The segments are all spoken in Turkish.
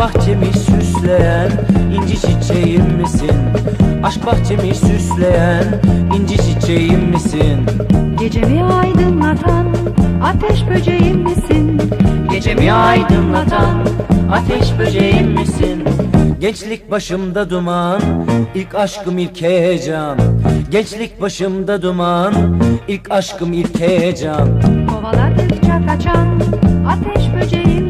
süsleyen inci çiçeğim misin? Aşk bahçemi süsleyen inci çiçeğim misin? Gecemi aydınlatan ateş böceğim misin? Gecemi aydınlatan ateş böceğim misin? Gençlik başımda duman, ilk aşkım ilk heyecan Gençlik başımda duman, ilk aşkım ilk heyecan Kovaladıkça kaçan ateş böceğim?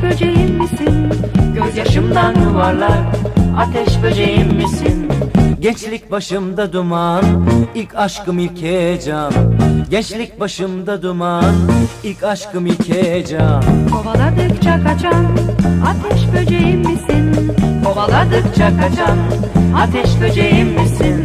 ateş böceğim misin? Gözyaşımdan yuvarlak ateş böceğim misin? Gençlik başımda duman, ilk aşkım ilk heyecan Gençlik başımda duman, ilk aşkım ilk heyecan Kovaladıkça kaçan ateş böceğim misin? Kovaladıkça kaçan ateş böceğim misin?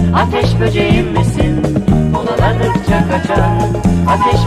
Ateş böceğim misin? Bunalandıkça kaçan ateş